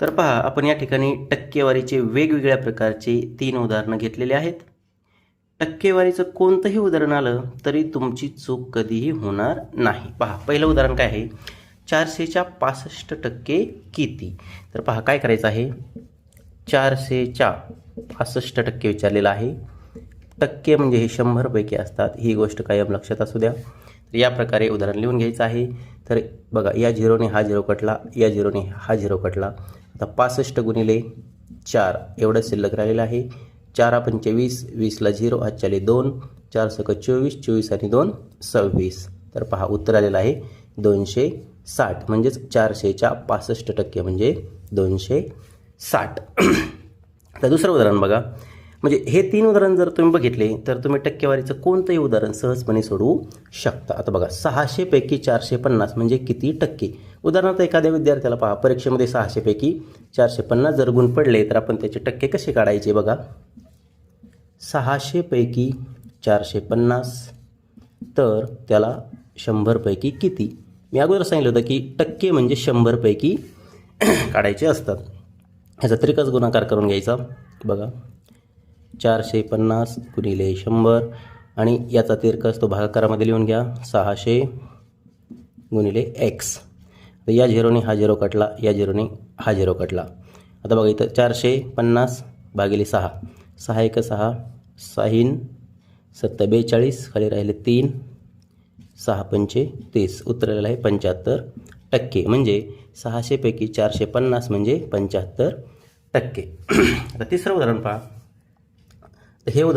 तर पहा आपण या ठिकाणी टक्केवारीचे वेगवेगळ्या प्रकारचे तीन उदाहरणं घेतलेले आहेत. टक्केवारीचं कोणतंही उदाहरण आलं तरी तुमची चूक कधीही होणार नाही. पहा पहिलं उदाहरण काय आहे? चारशेच्या पासष्ट टक्के किती? तर पहा काय करायचं आहे? चारशेच्या पासष्ट टक्के विचारलेलं आहे. टक्के म्हणजे हे शंभरपैकी असतात. ही गोष्ट कायम लक्षात असू द्या. तर या प्रकारे उदाहरण लिहून घ्यायचं आहे. तर बघा या झिरोने हा झिरो कटला या झिरोने हा झिरो कटला. आता पासष्ट गुणिले चार एवढं शिल्लक राहिलेलं आहे. चारा पंचवीस वीसला झिरो आजच्याले दोन. चार सक चोवीस चोवीस आणि दोन सव्वीस. तर पहा उत्तर आलेलं आहे दोनशे साठ. म्हणजेच चारशेच्या पासष्ट टक्के म्हणजे दोनशे साठ. तर दुसरं उदाहरण बघा. म्हणजे हे तीन उदाहरण जर तुम्ही बघितले तर तुम्ही टक्केवारीचं कोणतंही उदाहरण सहजपणे सोडवू शकता. आता बघा सहाशेपैकी चारशे पन्नास म्हणजे किती टक्के? उदाहरणार्थ एखाद्या विद्यार्थ्याला पहा परीक्षेमध्ये सहाशेपैकी चारशे पन्नास जर गुण पडले तर आपण त्याचे टक्के कसे काढायचे बघा? सहाशेपैकी चारशे पन्नास तर त्याला शंभरपैकी किती? मी अगोदर सांगितलं होतं की टक्के म्हणजे शंभरपैकी काढायचे असतात. ह्याचा त्रिकच गुणाकार करून घ्यायचा. बघा चारशे पन्नास गुणिले शंभर आणि याचा तिरकस तो भागाकारामध्ये लिहून घ्या. सहाशे गुणिले एक्स. तर या झिरोने हा झिरो कटला या झिरोने हा झिरो कटला. आता बघा इथं चारशे पन्नास भागिले सहा. सहा एक सहा साहीन सत्ता बेचाळीस खाली राहिले तीन. सहा पंचे तीस. उत्तर आहे पंच्याहत्तर टक्के. म्हणजे सहाशेपैकी चारशे पन्नास म्हणजे पंच्याहत्तर टक्के. आता तिसरं उदाहरण पहा. हे उदाहरण